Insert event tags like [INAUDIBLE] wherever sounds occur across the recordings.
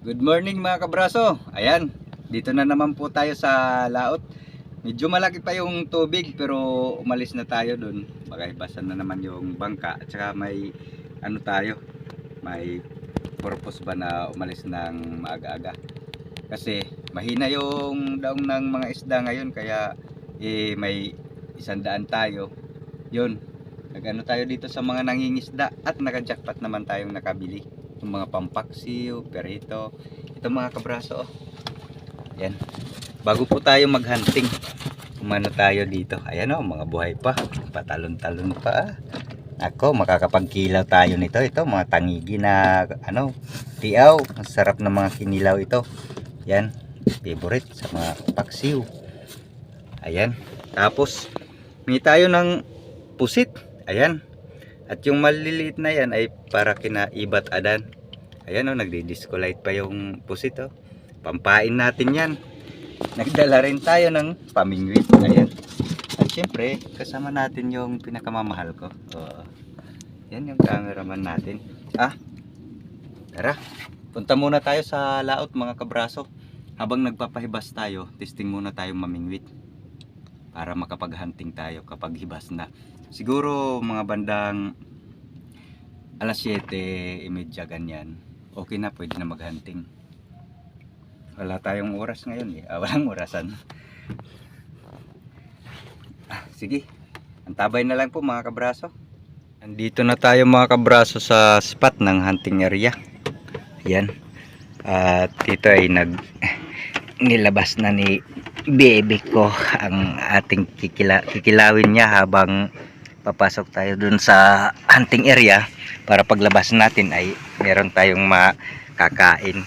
Good morning mga kabraso. Ayan, dito na naman po tayo sa laot. Medyo malaki pa yung tubig pero umalis na tayo dun. Baka ibasan na naman yung bangka. At saka may ano tayo, may purpose ba na umalis ng maaga-aga. Kasi mahina yung daong ng mga isda ngayon kaya eh, may isandaan tayo. Yun, nagano tayo dito sa mga nangingisda at naka-jackpot naman tayong nakabili yung mga pampaksiw, perito, ito mga kabraso. oh. Yan. Bago po tayo maghunting, umano tayo dito. Ayan oh, mga buhay pa. Patalon-talon pa. Ako, makakapagkilaw tayo nito. Ito, mga tangigi na, ano, tiaw. Ang sarap ng mga kinilaw ito. Yan, favorite sa mga paksiw. Ayan. Tapos, may tayo ng pusit. Ayan. At yung maliliit na yan ay para kina ibat adan. Ayan o, oh, nagdi-disco pa yung pusit o. Pampain natin yan. Nagdala rin tayo ng pamingwit. Ayan. At syempre, kasama natin yung pinakamamahal ko. Oo. Yan yung cameraman natin. Ah, tara. Punta muna tayo sa laot mga kabraso. Habang nagpapahibas tayo, testing muna tayong mamingwit. Para makapag-hunting tayo kapag hibas na. Siguro mga bandang alas 7, imedya ganyan. Okay na, pwede na maghunting. Wala tayong oras ngayon eh. Ah, walang orasan. Ah, sige. Antabay na lang po mga kabraso. Andito na tayo mga kabraso sa spot ng hunting area. Yan. At dito ay nag [LAUGHS] nilabas na ni baby ko ang ating kikila, kikilawin niya habang papasok tayo dun sa hunting area para paglabas natin ay meron tayong makakain.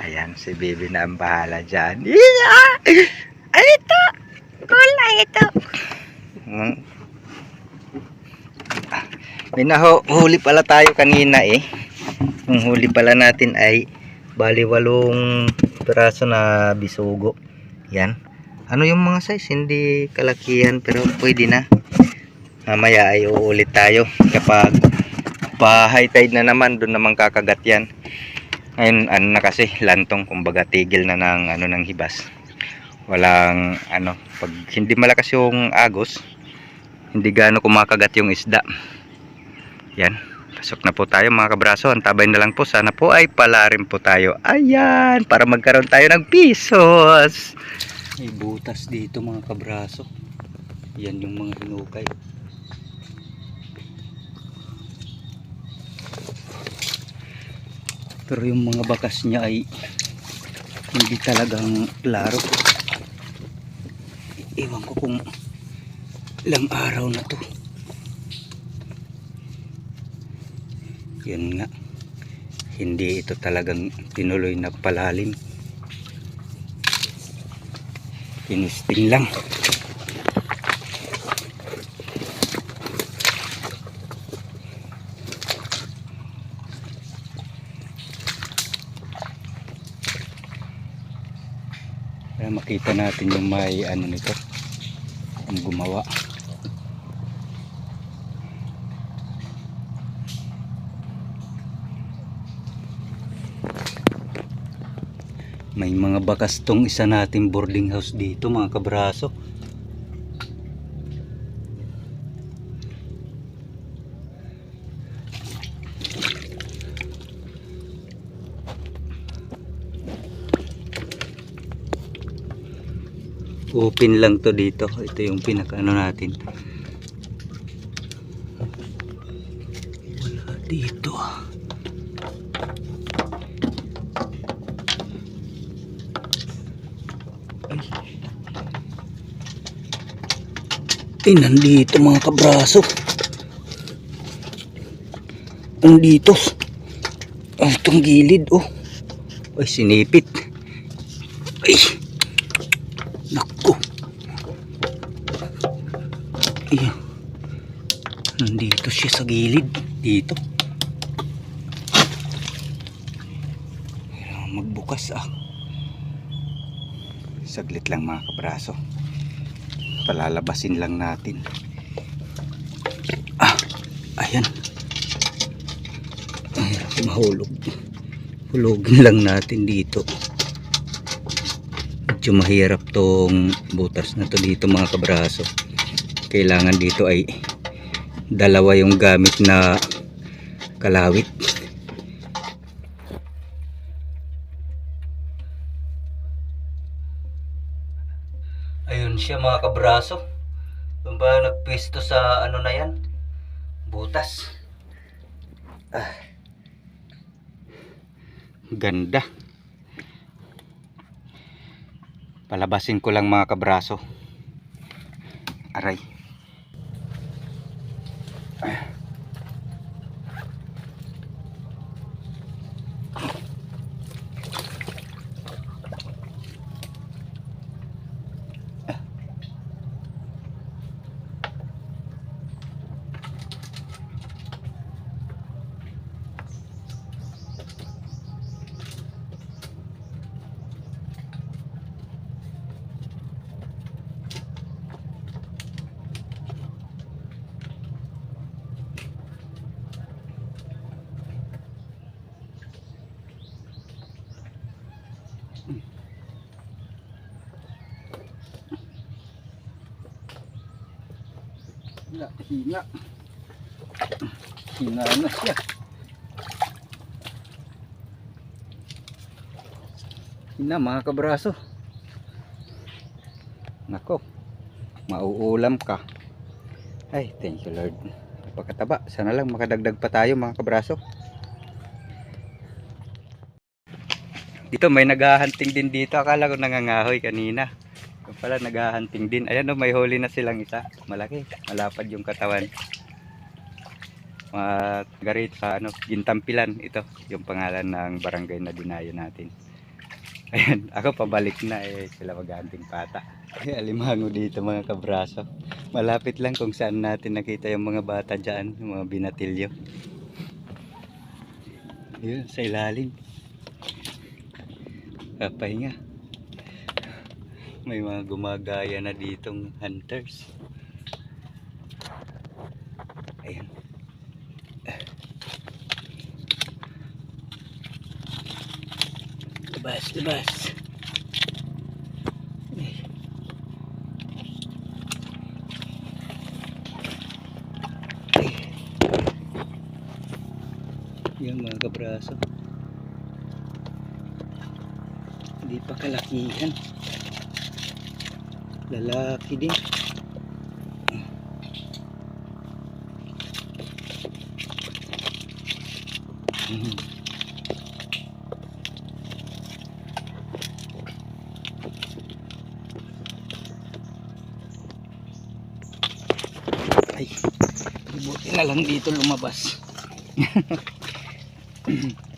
Ayan, si baby na ang bahala dyan. Ano ito? Kulay ito. Hmm. May nahuli pala tayo kanina eh. Yung huli pala natin ay bali walong piraso na bisugo. Yan. Ano yung mga size? Hindi kalakihan pero pwede na. Mamaya ay uulit tayo kapag pa high tide na naman doon naman kakagat yan. Ngayon ano na kasi lantong kumbaga tigil na ng ano ng hibas. Walang ano pag hindi malakas yung agos hindi gaano kumakagat yung isda. Yan. Pasok na po tayo mga kabraso. Antabay na lang po. Sana po ay palarin po tayo. Ayan. Para magkaroon tayo ng pisos. May butas dito mga kabraso. Yan yung mga hinukay. Pero yung mga bakas niya ay hindi talagang klaro. Iwan ko kung ilang araw na to. Yan nga. Hindi ito talagang tinuloy na palalim. Tinisting lang. Para makita natin yung may ano nito. Ang gumawa. May mga bakas tong isa nating boarding house dito mga kabraso. Open lang to dito. Ito yung pinakaano natin. Wala dito. Ay, nandito mga kabraso. Nandito. Ay, itong gilid, oh. Ay, sinipit. Ay. Siya sa gilid. Dito. Kailangan magbukas, ah. Saglit lang mga kabraso palalabasin lang natin ah ayan ay mahulog hulugin lang natin dito medyo mahirap tong butas na to dito mga kabraso kailangan dito ay dalawa yung gamit na kalawit. Ayun siya mga kabraso. Doon ba nagpwesto sa ano na yan? Butas. Ah. ganda. Palabasin ko lang mga kabraso. Aray Hina, hina. Hina na siya. Hina mga kabraso. Nako, mauulam ka. Ay, thank you Lord. Napakataba. Sana lang makadagdag pa tayo mga kabraso. Dito may naghahunting din dito. Akala ko nangangahoy kanina. Yung pala naghahunting din. Ayan o, may huli na silang isa. Malaki. Malapad yung katawan. Mga garit sa ano, Gintampilan. Ito, yung pangalan ng barangay na dinayo natin. Ayan, [LAUGHS] ako pabalik na eh. Sila maghahunting pata. Ay, alimango dito mga kabraso. Malapit lang kung saan natin nakita yung mga bata dyan. Yung mga binatilyo. Yun, sa ilalim. Kapahinga may mga gumagaya na ditong hunters. Ayan. Labas labas. Yan mga kabraso hindi pa kalakihan. Lalaki din. Mhm. ay buti na lang dito lumabas [LAUGHS]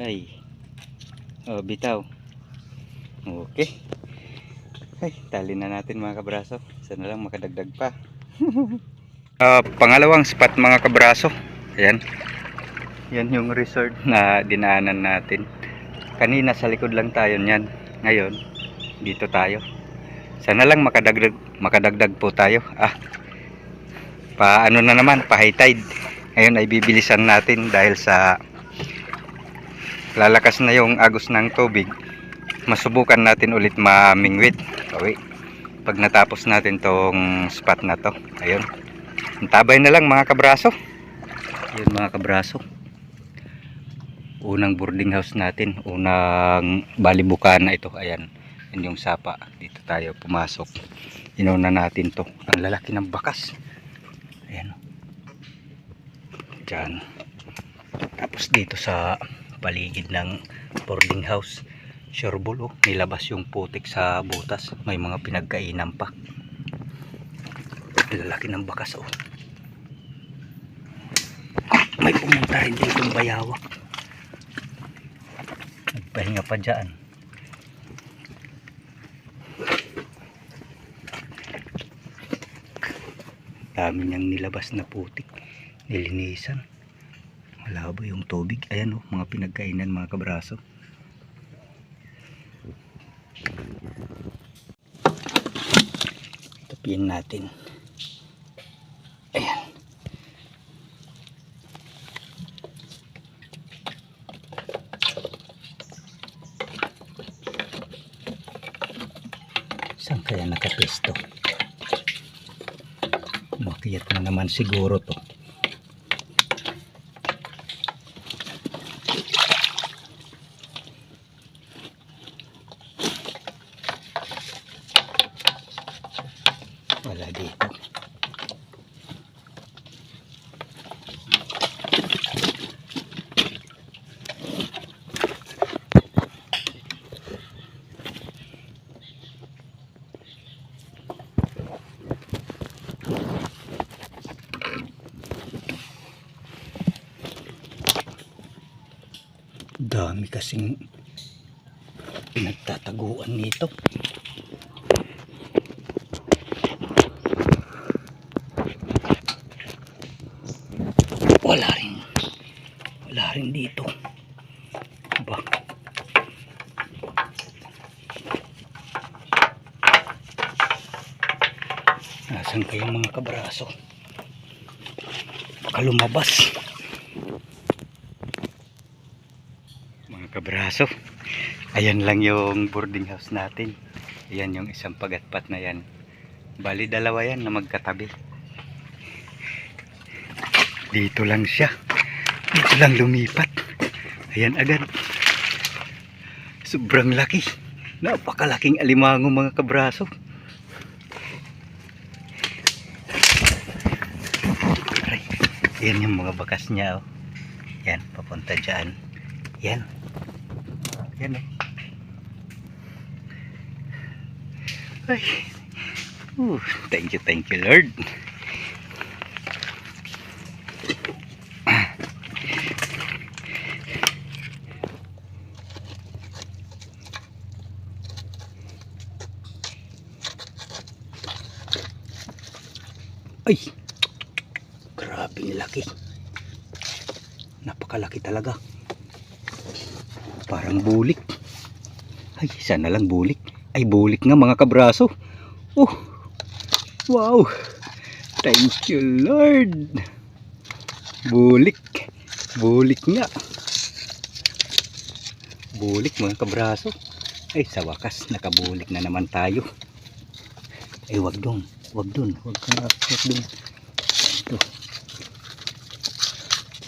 Ay. Oh, bitaw. Okay. Ay, tali na natin mga kabraso. Sana lang makadagdag pa. [LAUGHS] Ah, pangalawang spot mga kabraso. Ayan. Yan yung resort na dinaanan natin. Kanina sa likod lang tayo niyan. Ngayon, dito tayo. Sana lang makadagdag makadagdag po tayo. Ah. Pa ano na naman, pa high tide. Ngayon ay bibilisan natin dahil sa lalakas na yung agos ng tubig. Masubukan natin ulit mamingwit. Uwi. pag natapos natin tong spot na to. Ayun. Antabay na lang mga kabraso. Yun mga kabraso. Unang boarding house natin. Unang balibukan na ito. Ayan. Yun yung sapa. Dito tayo pumasok. Inuna natin to. Ang lalaki ng bakas. Ayan. Dyan tapos dito sa paligid ng boarding house. Sureball oh, nilabas yung putik sa butas. May mga pinagkainan pa. Lalaki ng bakas oh. May pumunta rin dito ng bayawak nagpahinga pa dyan. Dami niyang nilabas na putik. Nilinisan malabo yung tubig ayan oh mga pinagkainan mga kabraso pin natin. Ayan. Saan kaya nakapesto? Makiyat na naman siguro to. Wala dito. Dami kasing pinagtataguan nito. Wala rin. Wala rin dito. Ba? Nasaan kayong mga kabraso? Baka lumabas. Mga kabraso. Ayan lang yung boarding house natin. Ayan yung isang pagatpat na yan. Bali dalawa yan na magkatabi. Dito lang siya. Dito lang lumipat. Ayan agad. Sobrang laki. Napakalaking alimango mga kabraso. Aray, Yan yung mga bakas niya. Oh. Yan, papunta dyan. Yan. Yan oh. Ay. Uh, thank you, thank you Lord. Ay! Grabe laki. Napakalaki talaga. Parang bulik. Ay, sana lang bulik. Ay, bulik nga mga kabraso. Oh! Wow! Thank you, Lord! Bulik. Bulik nga. Bulik mga kabraso. Ay, sa wakas, nakabulik na naman tayo. Ay, wag dong. Wag dun. Wag ka wag dun. Ito.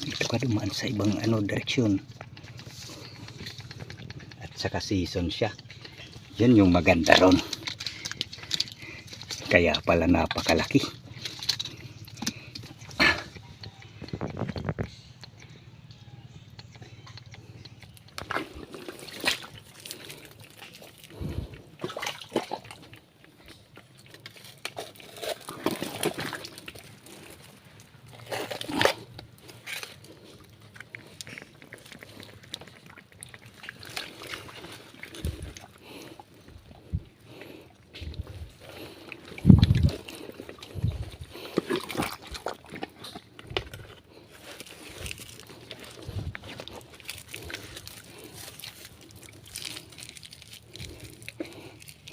Dito ka dumaan sa ibang ano direksyon. At saka season siya. Yan yung maganda ron. Kaya pala napakalaki.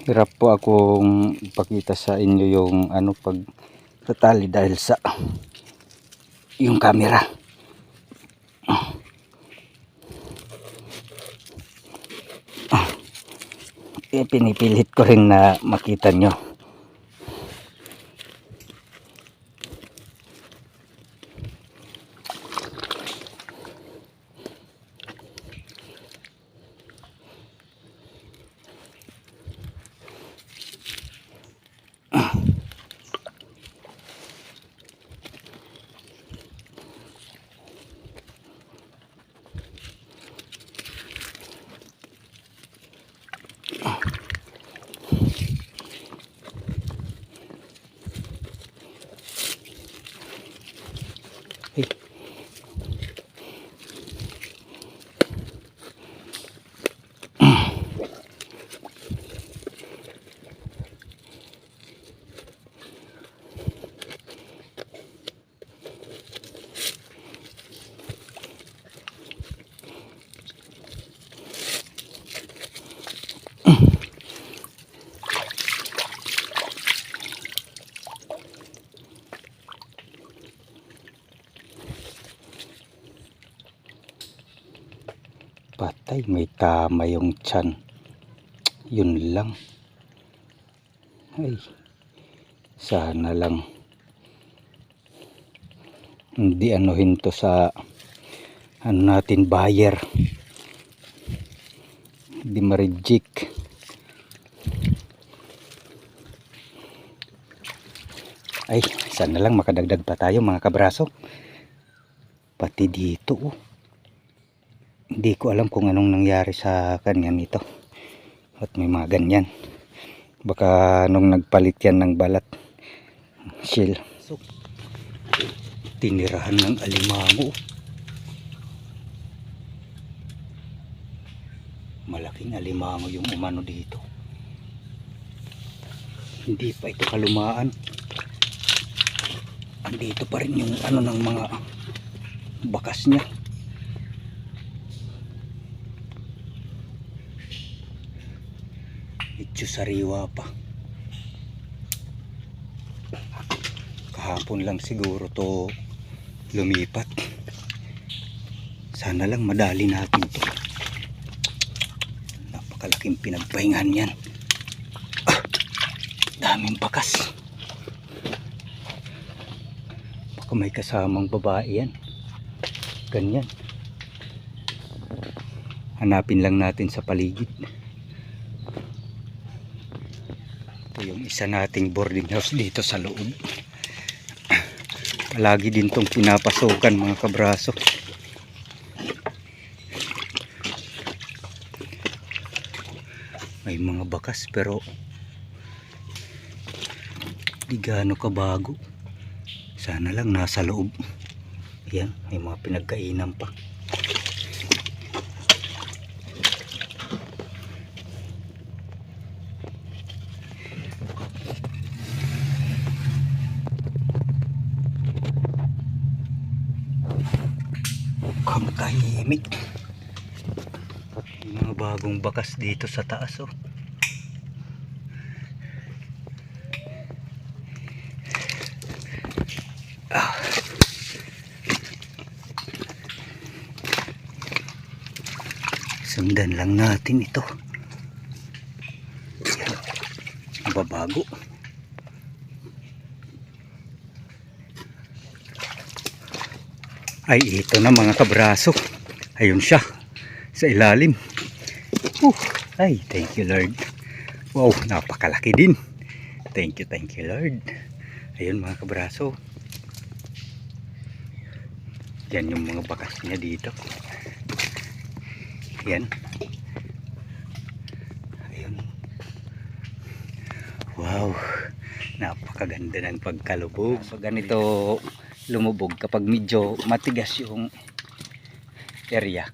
Hirap po akong ipakita sa inyo yung ano pag tatali dahil sa yung camera. Eh, pinipilit ko rin na makita nyo. Patay, may tama yung tiyan. Yun lang. Ay, sana lang. Hindi anuhin to sa ano natin buyer. Hindi ma-reject. Ay, sana lang makadagdag pa tayo mga kabraso. Pati dito oh. Hindi ko alam kung anong nangyari sa kanya nito. At may mga ganyan. Baka nung nagpalit yan ng balat. Shell. So, tinirahan ng alimango. Malaking alimango yung umano dito. Hindi pa ito kalumaan. Andito pa rin yung ano ng mga bakas niya. Medyo sariwa pa. Kahapon lang siguro to lumipat. Sana lang madali natin to. Napakalaking pinagpahingan yan. Ah, daming bakas. Baka may kasamang babae yan. Ganyan. Hanapin lang natin sa paligid. Ito yung isa nating boarding house dito sa loob. Palagi din tong pinapasukan mga kabraso. May mga bakas pero di gaano kabago. Sana lang nasa loob. Yan, may mga pinagkainan pa. May mga bagong bakas dito sa taas oh. Sundan lang natin ito. Yan. Mababago. Ay, ito na mga kabraso. Ayun siya. Sa ilalim. Uh, ay, thank you Lord. Wow, napakalaki din. Thank you, thank you Lord. Ayun mga kabraso. Yan yung mga bakas niya dito. Yan. Ayun. Wow. Napakaganda ng pagkalubog. So ganito lumubog kapag medyo matigas yung area.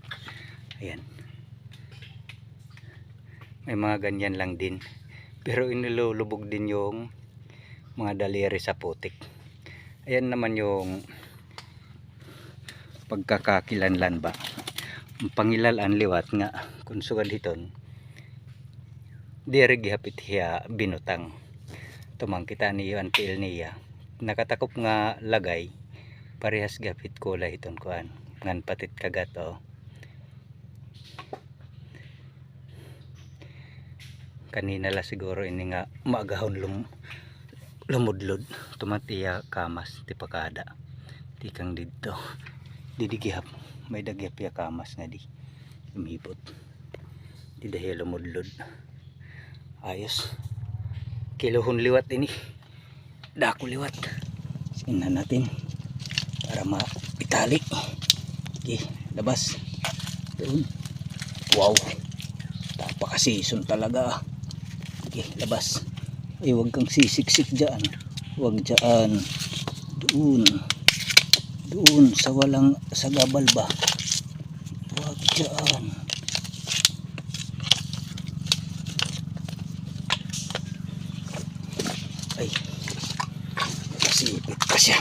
Ayan. May mga ganyan lang din. Pero inilulubog din yung mga daliri sa putik. Ayan naman yung pagkakakilanlan ba. Ang pangilalan liwat nga kung sugad hiton. Diri gihapit hiya binutang. Tumang kita ni Yuan Piil niya. Nakatakop nga lagay parehas gapit kulay iton kuan ngan patit kagat oh. kanina la siguro ini nga maagahon lum lumudlod tumatiya kamas ti pakada. Ti kang didto. Didigihap may dagyap ya kamas nga di. Lumipot di dahil lumudlod ayos. Kilohon liwat ini. Dako liwat. Sinan natin para maitali okay labas. Doon wow. Tapakasison talaga. Okay labas. Ay wag kang sisiksik dyan. Wag dyan. Doon. Doon sa walang sa gabal ba? Wag dyan. Ay kasipit ka siya.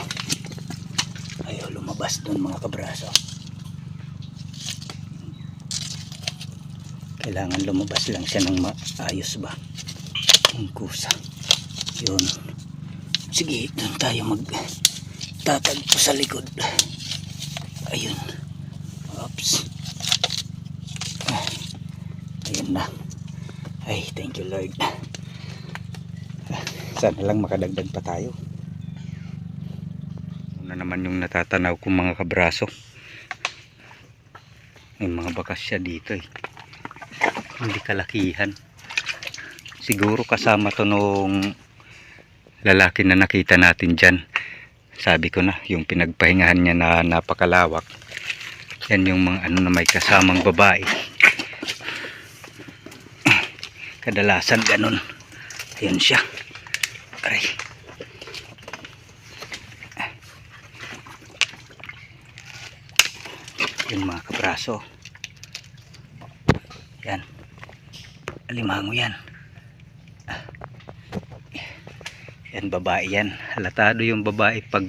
Ayaw lumabas doon mga kabraso kailangan lumabas lang siya ng maayos ba ang kusa yun sige doon tayo mag tatagpo sa likod ayun ops Ayan na. Ay, thank you Lord. Sana lang makadagdag pa tayo. Una naman yung natatanaw kong mga kabraso. May mga bakas siya dito eh. Hindi kalakihan. Siguro kasama to nung lalaki na nakita natin dyan. Sabi ko na, yung pinagpahingahan niya na napakalawak. Yan yung mga ano na may kasamang babae. Kadalasan ganun. Ayan siya. Aray. Yan mga kabraso. Yan. Alimango yan. Yan babae yan. Halatado yung babae pag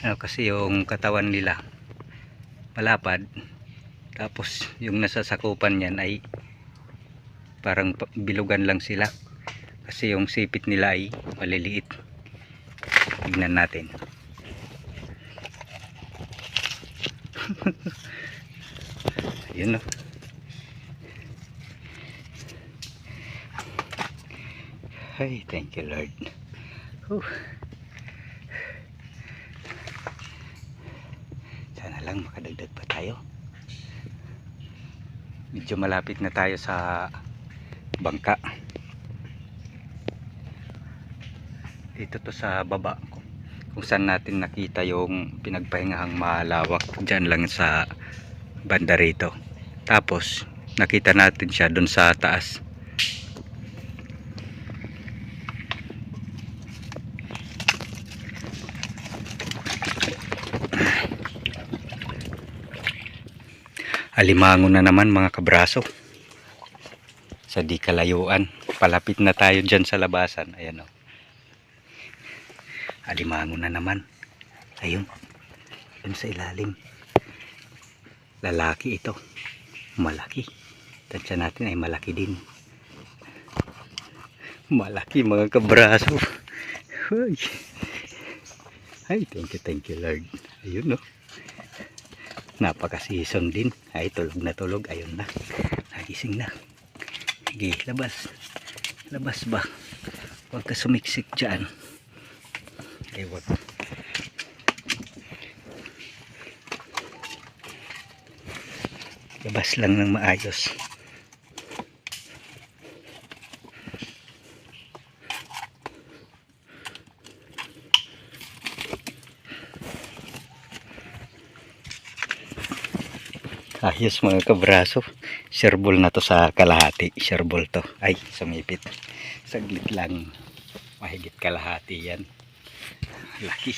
ano kasi yung katawan nila palapad. Tapos yung nasasakupan niyan ay parang pa- bilugan lang sila. Kasi yung sipit nila ay maliliit. Tignan natin. [LAUGHS] Yun o. Ay, thank you Lord. Whew. Sana lang makadagdag pa tayo. Medyo malapit na tayo sa bangka. Dito to sa baba kung saan natin nakita yung pinagpahingahang malawak dyan lang sa banda rito. Tapos nakita natin siya doon sa taas. Alimango na naman mga kabraso. Sa di kalayuan. Palapit na tayo dyan sa labasan. Ayan o. Alimango na naman. Ayun. Ayun sa ilalim. Lalaki ito. Malaki. Tansya natin ay malaki din. Malaki mga kabraso. Ay. Thank you, thank you Lord. Ayun no. Napaka-season din. Ay, tulog na tulog. Ayun na. Nagising na. Sige, labas. Labas ba? Huwag ka sumiksik dyan. Ay, wag. Labas lang ng maayos. Ayos mga kabraso. Sherbol na to sa kalahati. Sherbol to. Ay, sumipit. Saglit lang. Mahigit kalahati yan. Laki.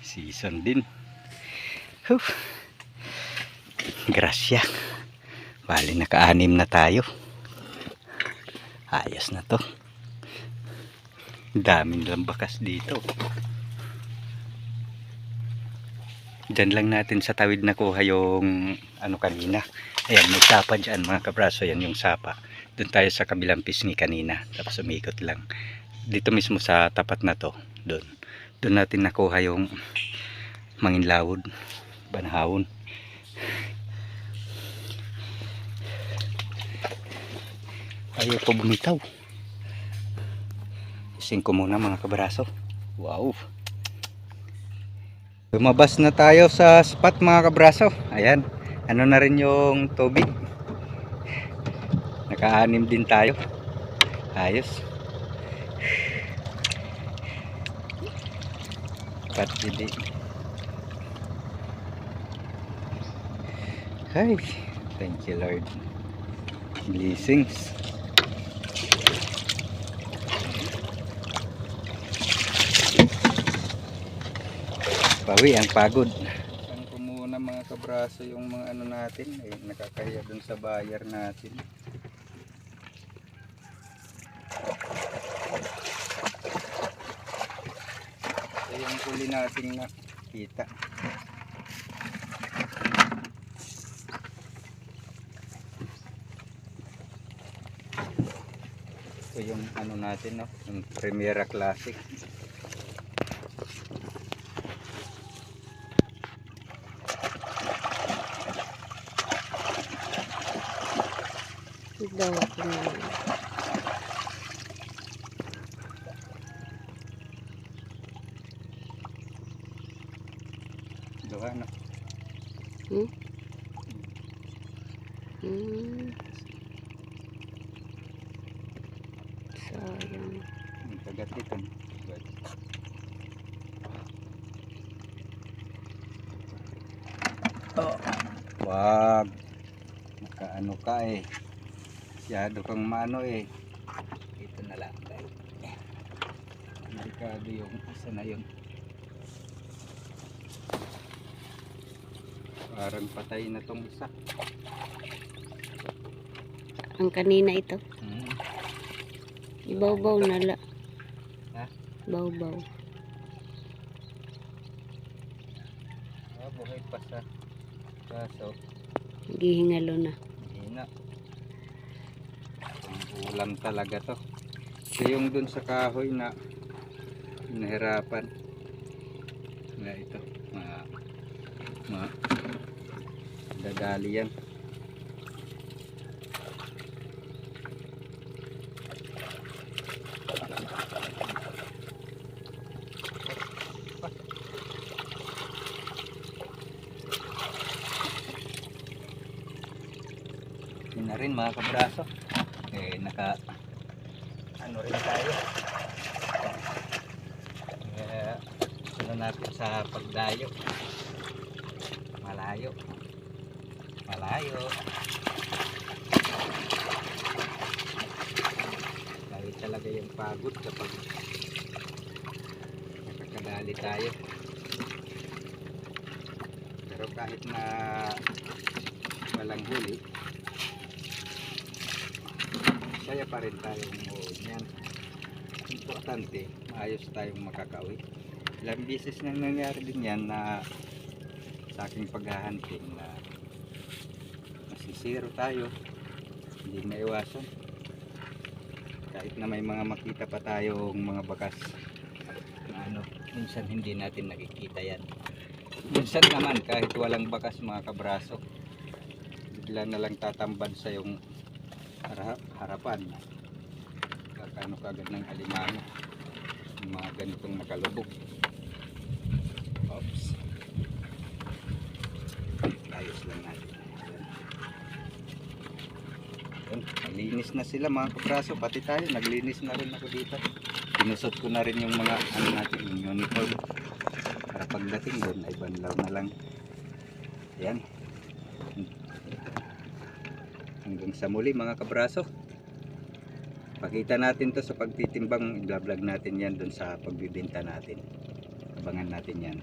Season din. Huh. Grasya. Bali naka-anim na tayo. Ayos na to. Daming lambakas dito. Diyan lang natin sa tawid nakuha yung ano kanina. Ayan, may sapa dyan mga kabraso. Yan yung sapa. Doon tayo sa kabilang pisngi kanina. Tapos umikot lang. Dito mismo sa tapat na to. Doon. Doon natin nakuha yung manginlawod. Banahawon. Ayaw ko bumitaw. Ising ko muna mga kabraso. Wow. Lumabas na tayo sa spot mga kabraso. Ayan. Ano na rin yung tubig. Naka-anim din tayo. Ayos. Patili. Hi. Thank you Lord. Blessings. Bawi ang pagod. Saan ko muna mga kabraso yung mga ano natin. Eh, nakakaya dun sa buyer natin. Ito yung huli nating nakita. Ito yung ano natin, no? yung Primera Classic. Tignan Duha na. Hmm? Hmm. Sayang. Ang kagat dito. Oh. Wag. Nakaano ka eh. Masyado kang maano eh. Dito na lang tayo. Delikado yung isa na yun. Parang patay na tong isa. Ang kanina ito. Hmm. Ibaw-baw na la. Ha? Baw-baw. Ah, buhay pa sa kaso. Gihingalo na. Ang ulam talaga to. So yung dun sa kahoy na nahirapan. Na ito. Ma, ma, dadali yan. Na rin mga kabraso. Eh, naka ano rin tayo. Kaya ano natin sa pagdayo. Malayo. Malayo. Dahil talaga yung pagod kapag nakakadali tayo. Pero kahit na walang huli, pa rin tayong umuwi niyan. Importante, maayos tayong makakauwi. Ilang beses nang nangyari din yan na sa aking paghahunting na masisiro tayo. Hindi maiwasan. Kahit na may mga makita pa tayong mga bakas na ano, minsan hindi natin nakikita yan. Minsan naman kahit walang bakas mga kabraso, bigla na lang tatambad sa yung harap, harapan. Kakano kagad ng alimango. Yung mga ganitong nakalubog oops. Ayos lang natin. Yun, malinis na sila mga kapraso pati tayo naglinis na rin ako dito. Pinusot ko na rin yung mga ano natin yung uniform. Para pagdating doon ay banlaw na lang. Yan sa muli mga kabraso. Pakita natin to sa pagtitimbang. I-vlog natin yan dun sa pagbibenta natin. Abangan natin yan